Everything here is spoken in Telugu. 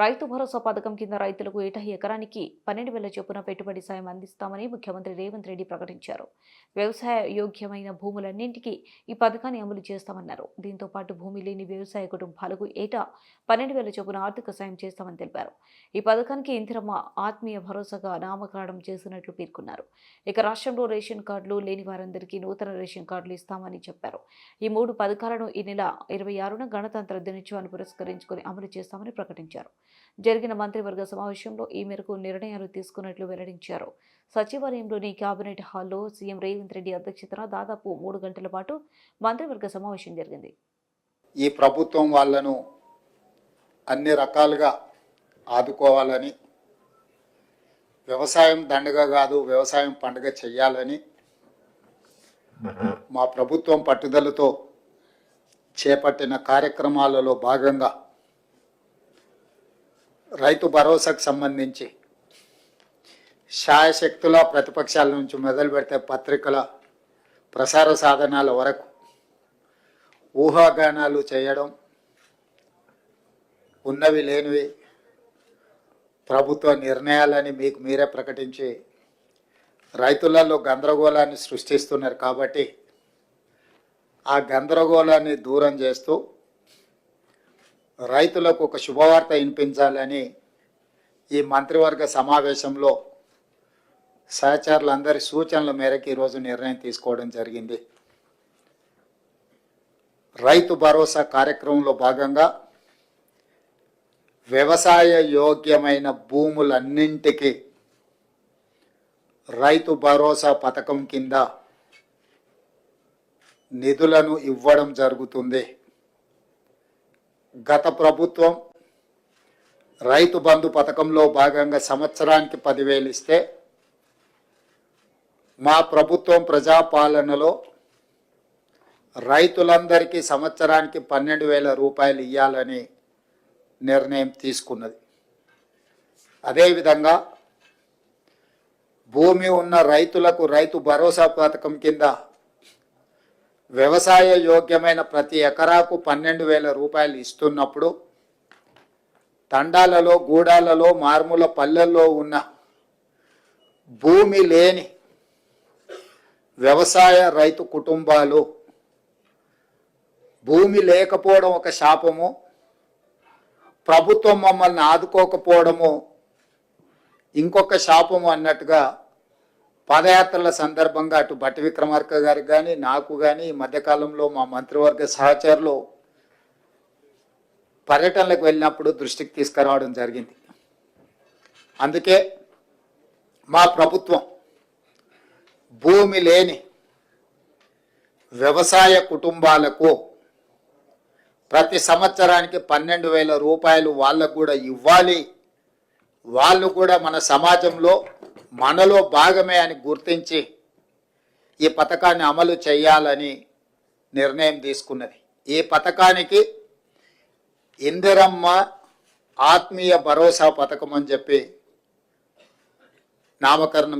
రైతు భరోసా పథకం కింద రైతులకు ఏటా ఎకరానికి పన్నెండు వేల చొప్పున పెట్టుబడి సాయం అందిస్తామని ముఖ్యమంత్రి రేవంత్ రెడ్డి ప్రకటించారు. వ్యవసాయ యోగ్యమైన భూములన్నింటికీ ఈ పథకాన్ని అమలు చేస్తామన్నారు. దీంతో పాటు భూమి లేని వ్యవసాయ కుటుంబాలకు ఏటా పన్నెండు వేల చొప్పున ఆర్థిక సాయం చేస్తామని తెలిపారు. ఈ పథకానికి ఇందిరమ్మ ఆత్మీయ భరోసాగా నామకరణం చేసినట్లు పేర్కొన్నారు. ఇక రాష్ట్రంలో రేషన్ కార్డులు లేని వారందరికీ నూతన రేషన్ కార్డులు ఇస్తామని చెప్పారు. ఈ మూడు పథకాలను ఈ నెల ఇరవై ఆరున గణతంత్ర దినోత్సవాన్ని పురస్కరించుకొని అమలు చేస్తామని ప్రకటించారు. జరిగిన మంత్రివర్గ సమావేశంలో ఈ మేరకు నిర్ణయాలు తీసుకున్నట్లు వెల్లడించారు. సచివాలయంలోని కేబినెట్ హాల్లో సీఎం రేవంత్ రెడ్డి అధ్యక్షతన దాదాపు మూడు గంటల పాటు మంత్రివర్గ సమావేశం జరిగింది. ఈ ప్రభుత్వం వాళ్ళను అన్ని రకాలుగా ఆదుకోవాలని వ్యవసాయం దండగ కాదు వ్యవసాయం పండుగ చెయ్యాలని మా ప్రభుత్వం పట్టుదలతో చేపట్టిన కార్యక్రమాలలో భాగంగా రైతు భరోసాకు సంబంధించి శాయశక్తుల ప్రతిపక్షాల నుంచి మొదలు పెడితే పత్రికల ప్రసార సాధనాల వరకు ఊహాగానాలు చేయడం ఉన్నవి లేనివి ప్రభుత్వ నిర్ణయాలని మీకు మీరే ప్రకటించి రైతులలో గందరగోళాన్ని సృష్టిస్తున్నారు కాబట్టి ఆ గందరగోళాన్ని దూరం చేస్తూ రైతులకు ఒక శుభవార్త వినిపించాలని ఈ మంత్రివర్గ సమావేశంలో సహచరులందరి సూచనల మేరకు ఈరోజు నిర్ణయం తీసుకోవడం జరిగింది. రైతు భరోసా కార్యక్రమంలో భాగంగా వ్యవసాయ యోగ్యమైన భూములన్నింటికి రైతు భరోసా పథకం కింద నిధులను ఇవ్వడం జరుగుతుంది. గత ప్రభుత్వం రైతు బంధు పథకంలో భాగంగా సంవత్సరానికి పదివేలు ఇస్తే మా ప్రభుత్వం ప్రజాపాలనలో రైతులందరికీ సంవత్సరానికి పన్నెండు వేల రూపాయలు ఇవ్వాలని నిర్ణయం తీసుకున్నది. అదేవిధంగా భూమి ఉన్న రైతులకు రైతు భరోసా పథకం కింద వ్యవసాయ యోగ్యమైన ప్రతి ఎకరాకు పన్నెండు వేల రూపాయలు ఇస్తున్నప్పుడు తండాలలో గూడాలలో మారుమూల పల్లెల్లో ఉన్న భూమి లేని వ్యవసాయ రైతు కుటుంబాలు భూమి లేకపోవడం ఒక శాపము ప్రభుత్వం మమ్మల్ని ఆదుకోకపోవడము ఇంకొక శాపము అన్నట్టుగా పాదయాత్రల సందర్భంగా అటు బట్టి విక్రమార్క గారికి కానీ నాకు కానీ ఈ మధ్యకాలంలో మా మంత్రివర్గ సహచరులు పర్యటనలకు వెళ్ళినప్పుడు దృష్టికి తీసుకురావడం జరిగింది. అందుకే మా ప్రభుత్వం భూమి లేని వ్యవసాయ కుటుంబాలకు ప్రతి సంవత్సరానికి పన్నెండు వేల రూపాయలు వాళ్ళకు కూడా ఇవ్వాలి. వాళ్ళు కూడా మన సమాజంలో మనలో భాగమే అని గుర్తించి ఈ పథకాన్ని అమలు చేయాలని నిర్ణయం తీసుకున్నది. ఈ పథకానికి ఇందిరమ్మ ఆత్మీయ భరోసా పథకం అని చెప్పి నామకరణం